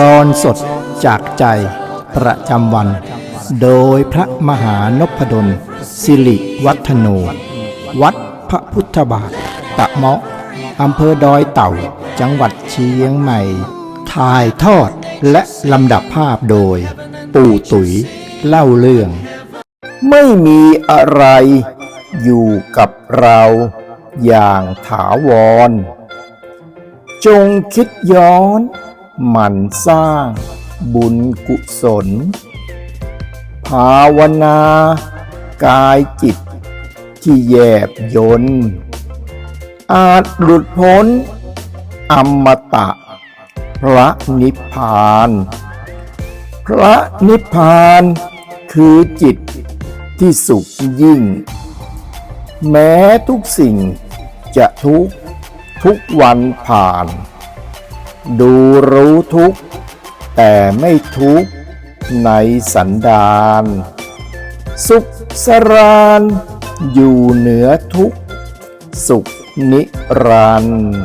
ตอนสดจากใจประจำวัน โดยพระมหานพดล สิริวัฒโน วัดพระพุทธบาท ตะเมาะอำเภอดอยเต่า จังหวัดเชียงใหม่ ถ่ายทอดและลำดับภาพโดย ปู่ตุ๋ยเล่าเรื่อง ไม่มีอะไรอยู่กับเราอย่างถาวร จงคิดย้อน หมั่นสร้างบุญกุศล ภาวนา กายจิตที่แยบยนต์อาจหลุดพ้น อมตะ พระนิพพาน พระนิพพานคือจิตที่สุขยิ่ง แม้ทุกสิ่งจะทุกทุกวันผ่าน ดูรู้ทุกข์แต่ไม่ทุกข์ในสันดาน สุขสรานอยู่เหนือทุกข์สุขนิรันดร์